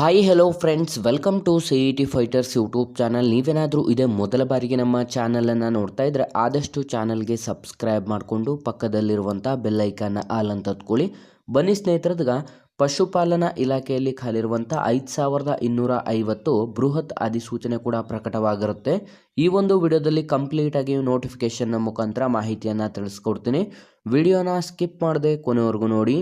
Hi hello friends welcome to C E T fighters YouTube channel ನೀವೇನಾದರೂ ಇದೇ ಮೊದಲ ಬಾರಿಗೆ ನಮ್ಮ ಚಾನಲನ್ನು ನೋಡ್ತಾ ಇದ್ದರೆ ಆದಷ್ಟು ಚಾನಲ್ಗೆ ಸಬ್ಸ್ಕ್ರೈಬ್ ಮಾಡಿಕೊಂಡು ಪಕ್ಕದಲ್ಲಿರುವಂಥ ಬೆಲ್ಲೈಕನ್ನ ಆಲ್ ಅಂತ ಹೊತ್ಕೊಳ್ಳಿ. ಬನ್ನಿ ಸ್ನೇಹಿತರದ್ಗ, ಪಶುಪಾಲನಾ ಇಲಾಖೆಯಲ್ಲಿ ಖಾಲಿರುವಂಥ ಐದು ಸಾವಿರದ ಇನ್ನೂರ ಐವತ್ತು ಬೃಹತ್ ಅಧಿಸೂಚನೆ ಕೂಡ ಪ್ರಕಟವಾಗಿರುತ್ತೆ. ಈ ಒಂದು ವಿಡಿಯೋದಲ್ಲಿ ಕಂಪ್ಲೀಟಾಗಿ ನೋಟಿಫಿಕೇಷನ್ನ ಮುಖಾಂತರ ಮಾಹಿತಿಯನ್ನು ತಿಳಿಸ್ಕೊಡ್ತೀನಿ. ವಿಡಿಯೋನ ಸ್ಕಿಪ್ ಮಾಡದೆ ಕೊನೆವರೆಗೂ ನೋಡಿ.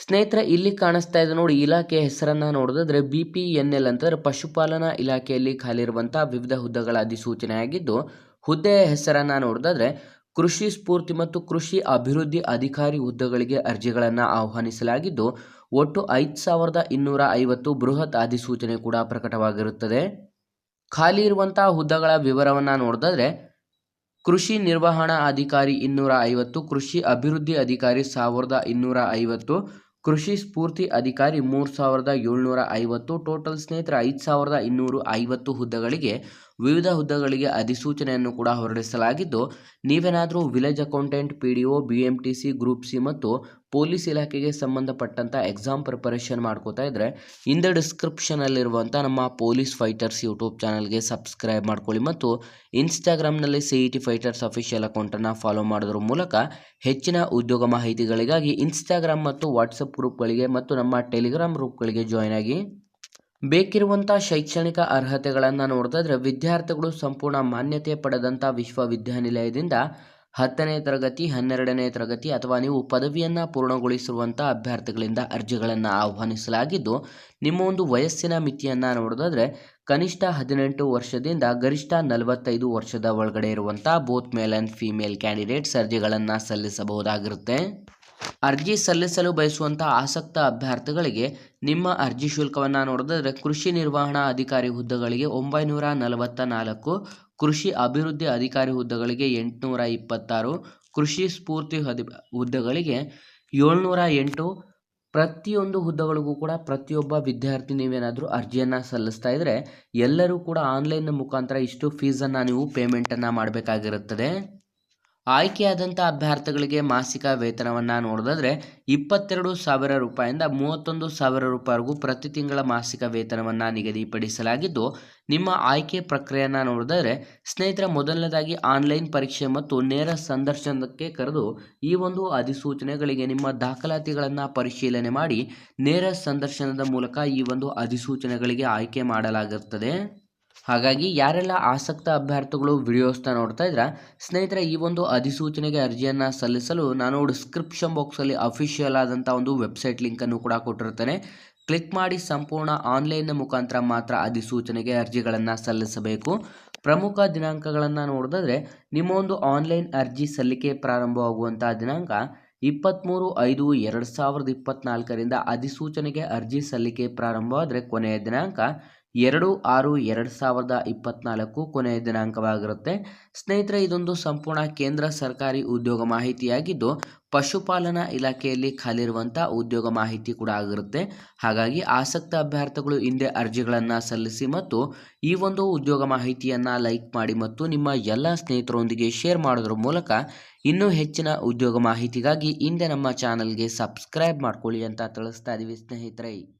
ಸ್ನೇಹಿತರೆ, ಇಲ್ಲಿ ಕಾಣಿಸ್ತಾ ಇದೆ ನೋಡಿ ಇಲಾಖೆ ಹೆಸರನ್ನ ನೋಡಿದ್ರೆ ಬಿ ಪಿ ಎನ್ ಎಲ್ ಅಂತಂದ್ರೆ ಪಶುಪಾಲನಾ ಇಲಾಖೆಯಲ್ಲಿ ಖಾಲಿರುವಂಥ ವಿವಿಧ ಹುದ್ದೆಗಳ ಅಧಿಸೂಚನೆ ಆಗಿದ್ದು ಹುದ್ದೆಯ ಹೆಸರನ್ನ ನೋಡಿದ್ರೆ ಕೃಷಿ ಸ್ಫೂರ್ತಿ ಮತ್ತು ಕೃಷಿ ಅಭಿವೃದ್ಧಿ ಅಧಿಕಾರಿ ಹುದ್ದೆಗಳಿಗೆ ಅರ್ಜಿಗಳನ್ನು ಆಹ್ವಾನಿಸಲಾಗಿದ್ದು, ಒಟ್ಟು ಐದು ಸಾವಿರದ ಇನ್ನೂರ ಐವತ್ತು ಬೃಹತ್ ಅಧಿಸೂಚನೆ ಕೂಡ ಪ್ರಕಟವಾಗಿರುತ್ತದೆ. ಖಾಲಿ ಇರುವಂತಹ ಹುದ್ದೆಗಳ ವಿವರವನ್ನು ನೋಡಿದ್ರೆ ಕೃಷಿ ನಿರ್ವಹಣಾ ಅಧಿಕಾರಿ ಇನ್ನೂರ ಐವತ್ತು, ಕೃಷಿ ಅಭಿವೃದ್ಧಿ ಅಧಿಕಾರಿ ಸಾವಿರದ ಇನ್ನೂರ ಐವತ್ತು ಕೃಷಿ ಸ್ಫೂರ್ತಿ ಅಧಿಕಾರಿ ಮೂರು ಸಾವಿರದ ಏಳ್ನೂರ ಐವತ್ತು ಟೋಟಲ್ ಸ್ನೇಹಿತರ ಐದು ಸಾವಿರದ ಇನ್ನೂರ ಐವತ್ತು ಹುದ್ದೆಗಳಿಗೆ ವಿವಿಧ ಹುದ್ದೆಗಳಿಗೆ ಅಧಿಸೂಚನೆಯನ್ನು ಕೂಡ ಹೊರಡಿಸಲಾಗಿದ್ದು, ನೀವೇನಾದರೂ village accountant, P D O, B M T C, group C ಮತ್ತು ಪೊಲೀಸ್ ಇಲಾಖೆಗೆ ಸಂಬಂಧಪಟ್ಟಂಥ ಎಕ್ಸಾಮ್ ಪ್ರಿಪರೇಷನ್ ಮಾಡ್ಕೋತಾ ಇದ್ದರೆ ಇಂದ ಡಿಸ್ಕ್ರಿಪ್ಷನಲ್ಲಿರುವಂಥ ನಮ್ಮ ಪೊಲೀಸ್ ಫೈಟರ್ಸ್ ಯೂಟ್ಯೂಬ್ ಚಾನಲ್ಗೆ ಸಬ್ಸ್ಕ್ರೈಬ್ ಮಾಡ್ಕೊಳ್ಳಿ ಮತ್ತು ಇನ್ಸ್ಟಾಗ್ರಾಮ್ನಲ್ಲಿ C E T fighters official ಅಕೌಂಟನ್ನು ಫಾಲೋ ಮಾಡೋದ್ರ ಮೂಲಕ ಹೆಚ್ಚಿನ ಉದ್ಯೋಗ ಮಾಹಿತಿಗಳಿಗಾಗಿ ಇನ್ಸ್ಟಾಗ್ರಾಮ್ ಮತ್ತು ವಾಟ್ಸಪ್ ಗ್ರೂಪ್ಗಳಿಗೆ ಮತ್ತು ನಮ್ಮ ಟೆಲಿಗ್ರಾಮ್ ಗ್ರೂಪ್ಗಳಿಗೆ ಜಾಯ್ನ್ ಆಗಿ ಬೇಕಿರುವಂಥ ಶೈಕ್ಷಣಿಕ ಅರ್ಹತೆಗಳನ್ನು ನೋಡಿದ್ರೆ ವಿದ್ಯಾರ್ಥಿಗಳು ಸಂಪೂರ್ಣ ಮಾನ್ಯತೆ ಪಡೆದಂಥ ವಿಶ್ವವಿದ್ಯಾನಿಲಯದಿಂದ ಹತ್ತನೇ ತರಗತಿ, ಹನ್ನೆರಡನೇ ತರಗತಿ ಅಥವಾ ನೀವು ಪದವಿಯನ್ನು ಪೂರ್ಣಗೊಳಿಸಿರುವಂಥ ಅಭ್ಯರ್ಥಿಗಳಿಂದ ಅರ್ಜಿಗಳನ್ನು ಆಹ್ವಾನಿಸಲಾಗಿದ್ದು, ನಿಮ್ಮ ಒಂದು ವಯಸ್ಸಿನ ಮಿತಿಯನ್ನು ನೋಡೋದಾದರೆ ಕನಿಷ್ಠ ಹದಿನೆಂಟು ವರ್ಷದಿಂದ ಗರಿಷ್ಠ ನಲವತ್ತೈದು ವರ್ಷದ ಒಳಗಡೆ ಇರುವಂಥ both male and female candidates ಅರ್ಜಿಗಳನ್ನು ಸಲ್ಲಿಸಬಹುದಾಗಿರುತ್ತೆ. ಅರ್ಜಿ ಸಲ್ಲಿಸಲು ಬಯಸುವಂತಹ ಆಸಕ್ತ ಅಭ್ಯರ್ಥಿಗಳಿಗೆ ನಿಮ್ಮ ಅರ್ಜಿ ಶುಲ್ಕವನ್ನು ನೋಡೋದಾದ್ರೆ ಕೃಷಿ ನಿರ್ವಹಣಾ ಅಧಿಕಾರಿ ಹುದ್ದೆಗಳಿಗೆ ಒಂಬೈನೂರ ನಲವತ್ತ ನಾಲ್ಕು ಕೃಷಿ ಅಭಿವೃದ್ಧಿ ಅಧಿಕಾರಿ ಹುದ್ದೆಗಳಿಗೆ ಎಂಟುನೂರ ಇಪ್ಪತ್ತಾರು, ಕೃಷಿ ಸ್ಫೂರ್ತಿ ಹದಿ, ಹುದ್ದೆಗಳಿಗೆ ಏಳ್ನೂರ ಎಂಟು. ಪ್ರತಿಯೊಂದು ಹುದ್ದೆಗಳಿಗೂ ಕೂಡ ಪ್ರತಿಯೊಬ್ಬ ವಿದ್ಯಾರ್ಥಿ ನೀವೇನಾದರೂ ಅರ್ಜಿಯನ್ನು ಸಲ್ಲಿಸ್ತಾ ಇದ್ದರೆ ಎಲ್ಲರೂ ಕೂಡ ಆನ್ಲೈನ್ ಮುಖಾಂತರ ಇಷ್ಟು ಫೀಸನ್ನು ನೀವು ಪೇಮೆಂಟನ್ನು ಮಾಡಬೇಕಾಗಿರುತ್ತದೆ. ಆಯ್ಕೆಯಾದಂಥ ಅಭ್ಯರ್ಥಿಗಳಿಗೆ ಮಾಸಿಕ ವೇತನವನ್ನು ನೋಡೋದಾದರೆ ಇಪ್ಪತ್ತೆರಡು ಸಾವಿರ ರೂಪಾಯಿಂದ ಮೂವತ್ತೊಂದು ಸಾವಿರ ರೂಪಾಯಿವರೆಗೂ ಪ್ರತಿ ತಿಂಗಳ ಮಾಸಿಕ ವೇತನವನ್ನು ನಿಗದಿಪಡಿಸಲಾಗಿದ್ದು, ನಿಮ್ಮ ಆಯ್ಕೆ ಪ್ರಕ್ರಿಯೆಯನ್ನು ನೋಡಿದರೆ ಸ್ನೇಹಿತರ, ಮೊದಲನೇದಾಗಿ ಆನ್ಲೈನ್ ಪರೀಕ್ಷೆ ಮತ್ತು ನೇರ ಸಂದರ್ಶನಕ್ಕೆ ಕರೆದು ಈ ಒಂದು ಅಧಿಸೂಚನೆಗಳಿಗೆ ನಿಮ್ಮ ದಾಖಲಾತಿಗಳನ್ನು ಪರಿಶೀಲನೆ ಮಾಡಿ ನೇರ ಸಂದರ್ಶನದ ಮೂಲಕ ಈ ಒಂದು ಅಧಿಸೂಚನೆಗಳಿಗೆ ಆಯ್ಕೆ ಮಾಡಲಾಗುತ್ತದೆ ಹಾಗಾಗಿ ಯಾರೆಲ್ಲ ಆಸಕ್ತ ಅಭ್ಯರ್ಥಿಗಳು ವಿಡಿಯೋಸ್ನ ನೋಡ್ತಾ ಇದ್ರೆ, ಸ್ನೇಹಿತರೆ, ಈ ಒಂದು ಅಧಿಸೂಚನೆಗೆ ಅರ್ಜಿಯನ್ನು ಸಲ್ಲಿಸಲು ನಾನು ಡಿಸ್ಕ್ರಿಪ್ಷನ್ ಬಾಕ್ಸಲ್ಲಿ ಅಫಿಷಿಯಲ್ ಆದಂಥ ಒಂದು ವೆಬ್ಸೈಟ್ ಲಿಂಕನ್ನು ಕೂಡ ಕೊಟ್ಟಿರ್ತೇನೆ ಕ್ಲಿಕ್ ಮಾಡಿ ಸಂಪೂರ್ಣ ಆನ್ಲೈನ್ ಮುಖಾಂತರ ಮಾತ್ರ ಅಧಿಸೂಚನೆಗೆ ಅರ್ಜಿಗಳನ್ನು ಸಲ್ಲಿಸಬೇಕು. ಪ್ರಮುಖ ದಿನಾಂಕಗಳನ್ನು ನೋಡಿದ್ರೆ ನಿಮ್ಮ ಒಂದು ಆನ್ಲೈನ್ ಅರ್ಜಿ ಸಲ್ಲಿಕೆ ಪ್ರಾರಂಭವಾಗುವಂಥ ದಿನಾಂಕ ಇಪ್ಪತ್ತ್ಮೂರು ಐದು ಎರಡು ಸಾವಿರದ ಇಪ್ಪತ್ತ್ನಾಲ್ಕರಿಂದ ಅಧಿಸೂಚನೆಗೆ ಅರ್ಜಿ ಸಲ್ಲಿಕೆ ಪ್ರಾರಂಭವಾದರೆ ಕೊನೆಯ ದಿನಾಂಕ ಎರಡು ಆರು ಎರಡು ಸಾವಿರದ ಇಪ್ಪತ್ತ್ನಾಲ್ಕು ಕೊನೆಯ ದಿನಾಂಕವಾಗಿರುತ್ತೆ. ಸ್ನೇಹಿತರೆ, ಇದೊಂದು ಸಂಪೂರ್ಣ ಕೇಂದ್ರ ಸರ್ಕಾರಿ ಉದ್ಯೋಗ ಮಾಹಿತಿಯಾಗಿದ್ದು, ಪಶುಪಾಲನಾ ಇಲಾಖೆಯಲ್ಲಿ ಖಾಲಿರುವಂಥ ಉದ್ಯೋಗ ಮಾಹಿತಿ ಕೂಡ ಆಗಿರುತ್ತೆ. ಹಾಗಾಗಿ ಆಸಕ್ತ ಅಭ್ಯರ್ಥಿಗಳು ಹಿಂದೆ ಅರ್ಜಿಗಳನ್ನು ಸಲ್ಲಿಸಿ ಮತ್ತು ಈ ಒಂದು ಉದ್ಯೋಗ ಮಾಹಿತಿಯನ್ನು ಲೈಕ್ ಮಾಡಿ ಮತ್ತು ನಿಮ್ಮ ಎಲ್ಲ ಸ್ನೇಹಿತರೊಂದಿಗೆ ಶೇರ್ ಮಾಡೋದ್ರ ಮೂಲಕ ಇನ್ನೂ ಹೆಚ್ಚಿನ ಉದ್ಯೋಗ ಮಾಹಿತಿಗಾಗಿ ಹಿಂದೆ ನಮ್ಮ ಚಾನಲ್ಗೆ ಸಬ್ಸ್ಕ್ರೈಬ್ ಮಾಡ್ಕೊಳ್ಳಿ ಅಂತ ತಿಳಿಸ್ತಾ ಇದ್ದೀವಿ ಸ್ನೇಹಿತರೆ.